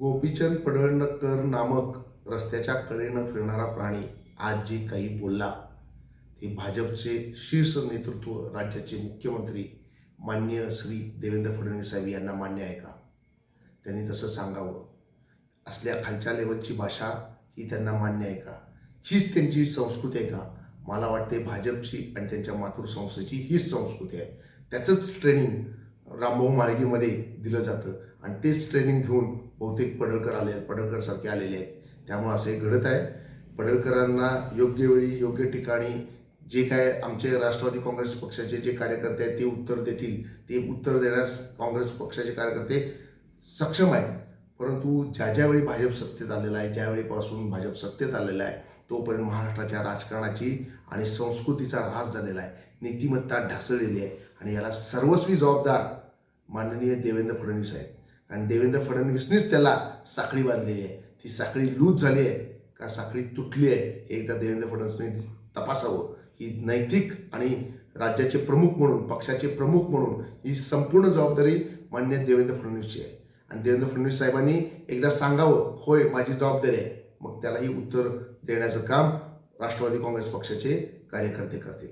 गोपीचंद पडळणकर नामक रस्त्याच्या कडेनं फिरणारा प्राणी आज जे काही बोलला ते भाजपचे शीर्ष नेतृत्व राज्याचे मुख्यमंत्री मान्य श्री देवेंद्र फडणवीस साहेब यांना मान्य आहे का? त्यांनी तसं सांगावं. असल्या खालच्या लेवलची भाषा ही त्यांना मान्य आहे का? हीच त्यांची संस्कृती आहे का? मला वाटते भाजपची आणि त्यांच्या मातृसंस्थेची हीच संस्कृती आहे. त्याचंच ट्रेनिंग रामभाऊ माळगीमध्ये दिलं जातं. आणि तेच ट्रेनिंग घेऊन बहुतेक पडळकर आले आहेत पडळकरसारखे आलेले आहेत. त्यामुळे असं हे घडत आहे. पडळकरांना योग्य वेळी योग्य ठिकाणी जे काय आमचे राष्ट्रवादी काँग्रेस पक्षाचे जे कार्यकर्ते आहेत ते उत्तर देतील. ते उत्तर देण्यास काँग्रेस पक्षाचे कार्यकर्ते सक्षम आहेत. परंतु ज्या ज्यावेळी भाजप सत्तेत आलेला आहे ज्यावेळीपासून भाजप सत्तेत आलेला आहे तोपर्यंत महाराष्ट्राच्या राजकारणाची आणि संस्कृतीचा ऱ्हास झालेला आहे. नीतिमत्ता ढासळलेली आहे. आणि याला सर्वस्वी जबाबदार माननीय देवेंद्र फडणवीस आहेत. आणि देवेंद्र फडणवीसनीच त्याला साखळी बांधलेली आहे. ती साखळी लूज झाली आहे का साखळी तुटली आहे हे एकदा देवेंद्र फडणवीसने तपासावं. ही नैतिक आणि राज्याचे प्रमुख म्हणून पक्षाचे प्रमुख म्हणून ही संपूर्ण जबाबदारी मान्य देवेंद्र फडणवीसची आहे. आणि देवेंद्र फडणवीस साहेबांनी एकदा सांगावं होय माझी जबाबदारी आहे. मग त्यालाही उत्तर देण्याचं काम राष्ट्रवादी काँग्रेस पक्षाचे कार्यकर्ते करतील.